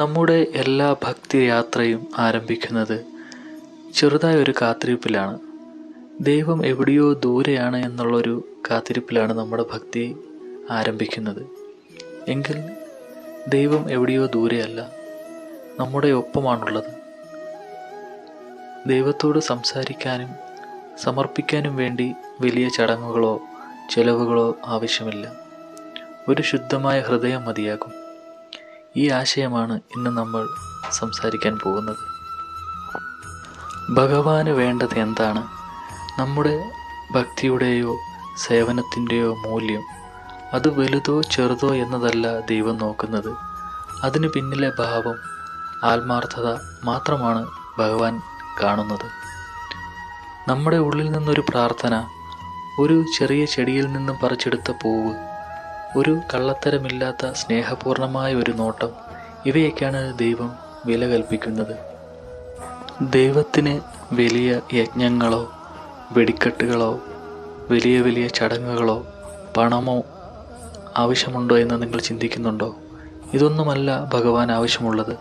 നമ്മുടെ എല്ലാ ഭക്തി യാത്രയും ആരംഭിക്കുന്നത് ചെറുതായ ഒരു കാത്തിരിപ്പിലാണ്. ദൈവം എവിടെയോ ദൂരെയാണ് എന്നുള്ളൊരു കാത്തിരിപ്പിലാണ് നമ്മുടെ ഭക്തി ആരംഭിക്കുന്നത്. എങ്കിൽ ദൈവം എവിടെയോ ദൂരെയല്ല നമ്മുടെ ഒപ്പമാണുള്ളത്. ദൈവത്തോട് സംസാരിക്കാനും സമർപ്പിക്കാനും വേണ്ടി വലിയ ചടങ്ങുകളോ ചെലവുകളോ ആവശ്യമില്ല. ഒരു ശുദ്ധമായ ഹൃദയം മതിയാകും. ഈ ആശയമാണ് ഇന്ന് നമ്മൾ സംസാരിക്കാൻ പോകുന്നത്. ഭഗവാന് വേണ്ടത് എന്താണ്? നമ്മുടെ ഭക്തിയുടെയോ സേവനത്തിന്റെയോ മൂല്യം അത് വലുതോ ചെറുതോ എന്നതല്ല ദൈവം നോക്കുന്നത്. അതിന് പിന്നിലെ ഭാവം ആത്മാർത്ഥത മാത്രമാണ് ഭഗവാൻ കാണുന്നത്. നമ്മുടെ ഉള്ളിൽ നിന്നൊരു പ്രാർത്ഥന ഒരു ചെറിയ ചെടിയിൽ നിന്നും പറിച്ചെടുത്ത പൂവ് ഒരു കള്ളത്തരമില്ലാത്ത സ്നേഹപൂർണമായ ഒരു നോട്ടം. ഇവയൊക്കെയാണ് ദൈവം വില കൽപ്പിക്കുന്നത് ദൈവത്തിന് വലിയ യജ്ഞങ്ങളോ വെടിക്കെട്ടുകളോ വലിയ വലിയ ചടങ്ങുകളോ പണമോ ആവശ്യമുണ്ടോ എന്ന് നിങ്ങൾ ചിന്തിക്കുന്നുണ്ടോ? ഇതൊന്നുമല്ല ഭഗവാൻ ആവശ്യമുള്ളത്.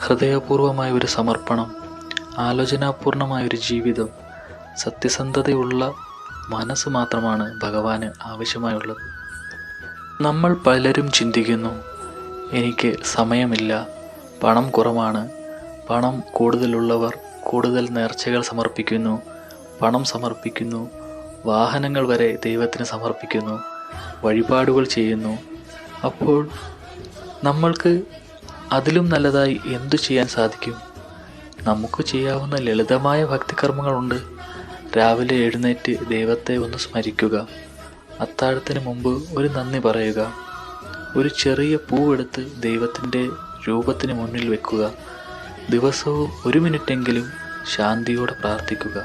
ഹൃദയപൂർവമായ ഒരു സമർപ്പണം ആലോചനാപൂർണമായ ഒരു ജീവിതം സത്യസന്ധതയുള്ള മനസ്സ് മാത്രമാണ് ഭഗവാന് ആവശ്യമായുള്ളത്. നമ്മൾ പലരും ചിന്തിക്കുന്നു എനിക്ക് സമയമില്ല പണം കുറവാണ് പണം കൂടുതലുള്ളവർ കൂടുതൽ നേർച്ചകൾ സമർപ്പിക്കുന്നു പണം സമർപ്പിക്കുന്നു വാഹനങ്ങൾ വരെ ദൈവത്തിന് സമർപ്പിക്കുന്നു വഴിപാടുകൾ ചെയ്യുന്നു. അപ്പോൾ നമ്മൾക്ക് അതിലും നല്ലതായി എന്തു ചെയ്യാൻ സാധിക്കും? നമുക്ക് ചെയ്യാവുന്ന ലളിതമായ ഭക്തികർമ്മങ്ങളുണ്ട്. രാവിലെ എഴുന്നേറ്റ് ദൈവത്തെ ഒന്ന് സ്മരിക്കുക. അത്താഴത്തിന് മുമ്പ് ഒരു നന്ദി പറയുക. ഒരു ചെറിയ പൂവെടുത്ത് ദൈവത്തിന്റെ രൂപത്തിന് മുന്നിൽ വെക്കുക. ദിവസവും ഒരു മിനിറ്റെങ്കിലും ശാന്തിയോടെ പ്രാർത്ഥിക്കുക.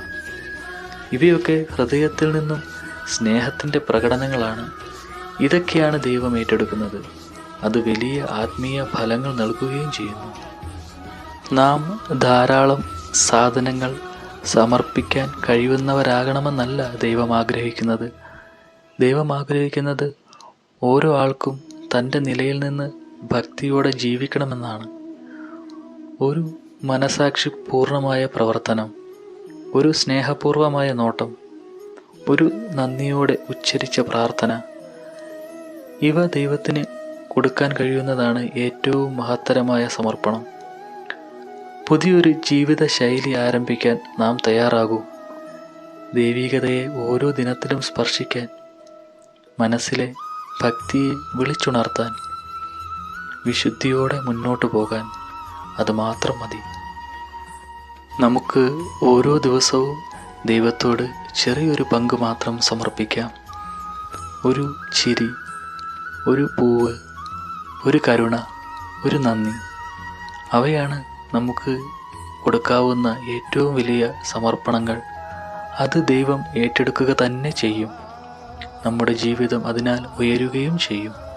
ഇവയൊക്കെ ഹൃദയത്തിൽ നിന്നും സ്നേഹത്തിന്റെ പ്രകടനങ്ങളാണ്. ഇതൊക്കെയാണ് ദൈവം ഏറ്റെടുക്കുന്നത്. അത് വലിയ ആത്മീയ ഫലങ്ങൾ നൽകുകയും ചെയ്യുന്നു. നാം ധാരാളം സാധനങ്ങൾ സമർപ്പിക്കാൻ കഴിയുന്നവരാകണമെന്നല്ല ദൈവം ആഗ്രഹിക്കുന്നത്. ദൈവം ആഗ്രഹിക്കുന്നത് ഓരോ ആൾക്കും തന്റെ നിലയിൽ നിന്ന് ഭക്തിയോടെ ജീവിക്കണമെന്നാണ്. ഒരു മനസാക്ഷി പൂർണമായ പ്രവർത്തനം ഒരു സ്നേഹപൂർവമായ നോട്ടം ഒരു നന്ദിയോടെ ഉച്ചരിച്ച പ്രാർത്ഥന ഇവ ദൈവത്തിന് കൊടുക്കാൻ കഴിയുന്നതാണ് ഏറ്റവും മഹത്തരമായ സമർപ്പണം. പുതിയൊരു ജീവിത ശൈലി ആരംഭിക്കാൻ നാം തയ്യാറാകൂ. ദൈവികതയെ ഓരോ ദിനത്തിലും സ്പർശിക്കാൻ മനസ്സിലെ ഭക്തിയെ വിളിച്ചുണർത്താൻ വിശുദ്ധിയോടെ മുന്നോട്ടു പോകാൻ അതുമാത്രം മതി. നമുക്ക് ഓരോ ദിവസവും ദൈവത്തോട് ചെറിയൊരു പങ്ക് മാത്രം സമർപ്പിക്കാം. ഒരു ചിരി ഒരു പൂവ് ഒരു കരുണ ഒരു നന്ദി. അവയാണ് നമുക്ക് കൊടുക്കാവുന്ന ഏറ്റവും വലിയ സമർപ്പണങ്ങൾ. അത് ദൈവം ഏറ്റെടുക്കുക തന്നെ ചെയ്യും. നമ്മുടെ ജീവിതം അതിനാൽ ഉയരുകയും ചെയ്യും.